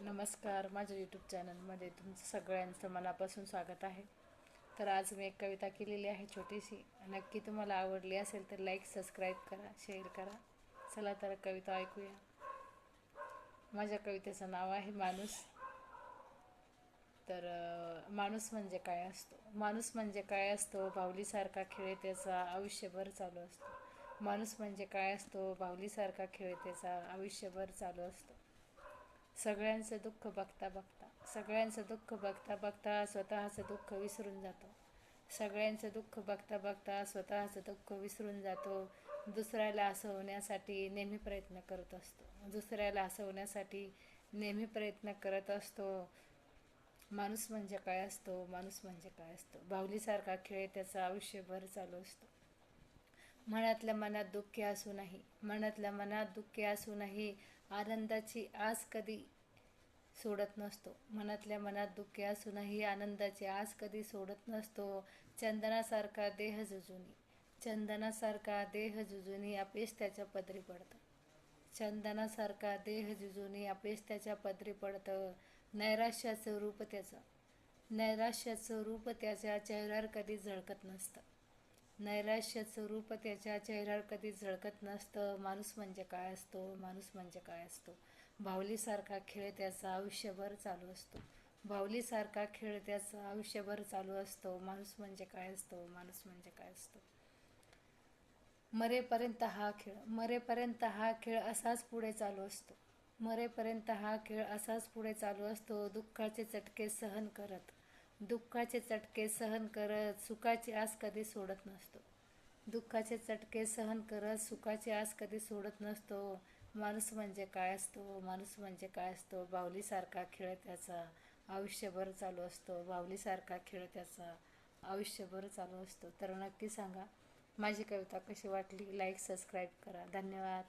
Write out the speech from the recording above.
नमस्कार माझ्या यूट्यूब चॅनलमध्ये तुमचं सगळ्यांचं मनापासून स्वागत आहे. तर आज मी एक कविता केलेली आहे छोटीशी. नक्की तुम्हाला आवडली असेल तर लाईक सबस्क्राईब करा शेअर करा. चला तर कविता ऐकूया. माझ्या कवितेचं नाव आहे माणूस. तर माणूस म्हणजे काय असतो? माणूस म्हणजे काय असतो? बाहुलीसारखा खेळ त्याचा आयुष्यभर चालू असतो. माणूस म्हणजे काय असतो? बाहुलीसारखा खेळ त्याचा आयुष्यभर चालू असतो. सगळ्यांचं दुःख बघता बघता. सगळ्यांचं दुःख बघता बघता स्वतःचं दुःख विसरून जातो. सगळ्यांचं दुःख बघता बघता स्वतःचं दुःख विसरून जातो. दुसऱ्याला हसवण्यासाठी नेहमी प्रयत्न करत असतो. दुसऱ्याला हसवण्यासाठी नेहमी प्रयत्न करत असतो. माणूस म्हणजे काय असतो? माणूस म्हणजे काय असतो? बाहुलीसारखा खेळ त्याचा आयुष्यभर चालू असतो. मनातल्या मनात दुःखी असूनही मनातल्या मनात दुःखी असूनही आनंदाची आस कधी सोडत नसतो. मनातल्या मनात दुःखी असूनही आनंदाची आस कधी सोडत नसतो. चंदनासारखा देह जुजुनी चंदनासारखा देह जुजुनी अपेश त्याच्या पदरी पडतं. चंदनासारखा देह जुजुनी अपेश त्याच्या पदरी पडतं. नैराश्याचं रूप त्याचं. नैराश्याचं रूप त्याच्या चेहऱ्यावर कधी झळकत नसतं. नैराश्याचं रूप त्याच्या चेहऱ्यावर कधी झळकत नसतं. माणूस म्हणजे काय असतो? माणूस म्हणजे काय असतो? बाहुलीसारखा खेळ त्याचा आयुष्यभर चालू असतो. बाहुलीसारखा खेळ त्याचा आयुष्यभर चालू असतो. माणूस म्हणजे काय असतो? माणूस म्हणजे काय असतो? मरेपर्यंत हा खेळ मरेपर्यंत हा खेळ असाच पुढे चालू असतो. मरेपर्यंत हा खेळ असाच पुढे चालू असतो. दुःखाचे चटके सहन करत दुःखाचे चटके सहन करत सुखाची आस कधी सोडत नसतो. दुःखाचे चटके सहन करत सुखाची आस कधी सोडत नसतो. माणूस म्हणजे काय असतो? माणूस म्हणजे काय असतो? बाहुलीसारखा खेळ त्याचा. आयुष्यभर चालू असतो. बाहुलीसारखा खेळ त्याचा. आयुष्यभर चालू असतो. तर नक्की सांगा. माझी कविता कशी वाटली? लाईक सबस्क्राईब करा. धन्यवाद.